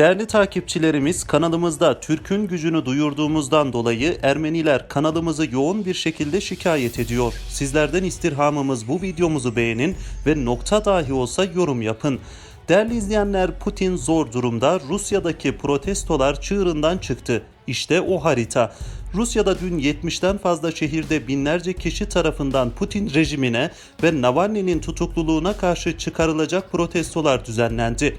Değerli takipçilerimiz kanalımızda Türk'ün gücünü duyurduğumuzdan dolayı Ermeniler kanalımızı yoğun bir şekilde şikayet ediyor. Sizlerden istirhamımız bu videomuzu beğenin ve nokta dahi olsa yorum yapın. Değerli izleyenler Putin zor durumda Rusya'daki protestolar çığırından çıktı. İşte o harita. Rusya'da dün 70'ten fazla şehirde binlerce kişi tarafından Putin rejimine ve Navalny'nin tutukluluğuna karşı çıkarılacak protestolar düzenlendi.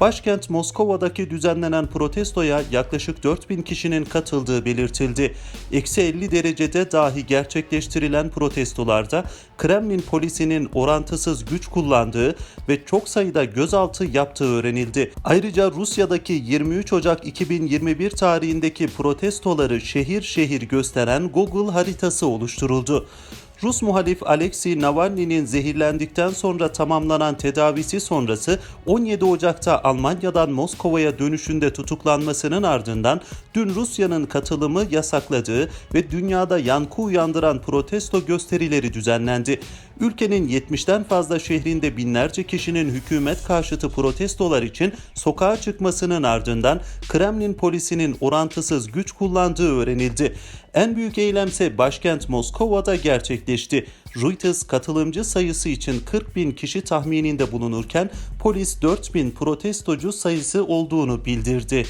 Başkent Moskova'daki düzenlenen protestoya yaklaşık 4000 kişinin katıldığı belirtildi. Eksi 50 derecede dahi gerçekleştirilen protestolarda Kremlin polisinin orantısız güç kullandığı ve çok sayıda gözaltı yaptığı öğrenildi. Ayrıca Rusya'daki 23 Ocak 2021 tarihindeki protestoları şehir şehir gösteren Google haritası oluşturuldu. Rus muhalif Alexei Navalny'nin zehirlendikten sonra tamamlanan tedavisi sonrası 17 Ocak'ta Almanya'dan Moskova'ya dönüşünde tutuklanmasının ardından dün Rusya'nın katılımı yasakladığı ve dünyada yankı uyandıran protesto gösterileri düzenlendi. Ülkenin 70'ten fazla şehrinde binlerce kişinin hükümet karşıtı protestolar için sokağa çıkmasının ardından Kremlin polisinin orantısız güç kullandığı öğrenildi. En büyük eylemse başkent Moskova'da gerçekleşti. Reuters katılımcı sayısı için 40 bin kişi tahmininde bulunurken polis 4 bin protestocu sayısı olduğunu bildirdi.